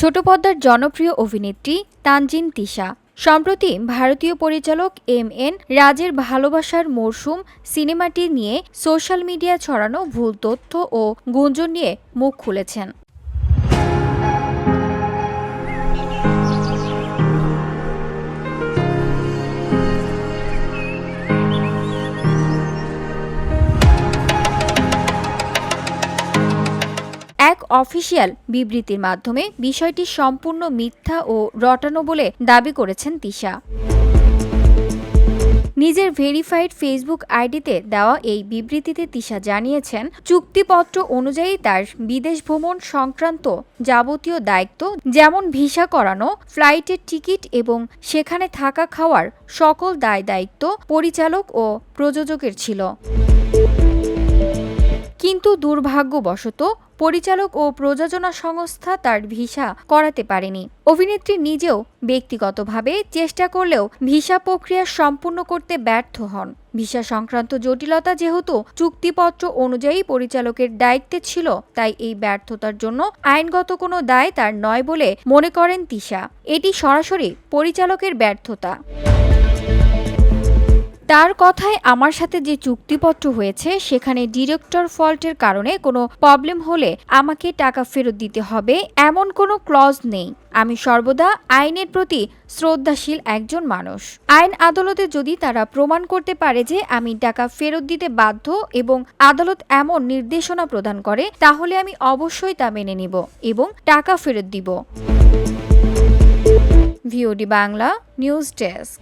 ছোট পর্দার জনপ্রিয় অভিনেত্রী তানজিন তিশা। সম্প্রতি ভারতীয় পরিচালক এম এন রাজের ভালোবাসার মরশুম সিনেমাটি নিয়ে সোশ্যাল মিডিয়া ছড়ানো ভুল তথ্য ও গুঞ্জন নিয়ে মুখ খুলেছেন। এক অফিসিয়াল বিবৃতির মাধ্যমে বিষয়টি সম্পূর্ণ মিথ্যা ও রটানো বলে দাবি করেছেন তিশা। নিজের ভেরিফাইড ফেসবুক আইডিতে দেওয়া এই বিবৃতিতে তিশা জানিয়েছেন, চুক্তিপত্র অনুযায়ী তার বিদেশ ভ্রমণ সংক্রান্ত যাবতীয় দায়িত্ব, যেমন ভিসা করানো, ফ্লাইটের টিকিট এবং সেখানে থাকা খাওয়ার সকল দায় দায়িত্ব পরিচালক ও প্রযোজকের ছিল। কিন্তু দুর্ভাগ্যবশত পরিচালক ও প্রযোজনা সংস্থা তার ভিসা করাতে পারেনি। অভিনেত্রী নিজেও ব্যক্তিগতভাবে চেষ্টা করলেও ভিসা প্রক্রিয়া সম্পূর্ণ করতে ব্যর্থ হন। ভিসা সংক্রান্ত জটিলতা যেহেতু চুক্তিপত্র অনুযায়ী পরিচালকের দায়িত্বে ছিল, তাই এই ব্যর্থতার জন্য আইনগত কোনো দায় তার নয় বলে মনে করেন তিশা। এটি সরাসরি পরিচালকের ব্যর্থতা। তার কথায় আমার সাথে যে চুক্তিপত্র হয়েছে, সেখানে ডিরেক্টর ফল্টের কারণে কোনো প্রবলেম হলে আমাকে টাকা ফেরত দিতে হবে, এমন কোনো ক্লজ নেই। আমি সর্বদা আইনের প্রতি শ্রদ্ধাশীল একজন মানুষ। আইন আদালতে যদি তারা প্রমাণ করতে পারে যে আমি টাকা ফেরত দিতে বাধ্য এবং আদালত এমন নির্দেশনা প্রদান করে, তাহলে আমি অবশ্যই তা মেনে নিব এবং টাকা ফেরত দিব। V O D Bangla news desk.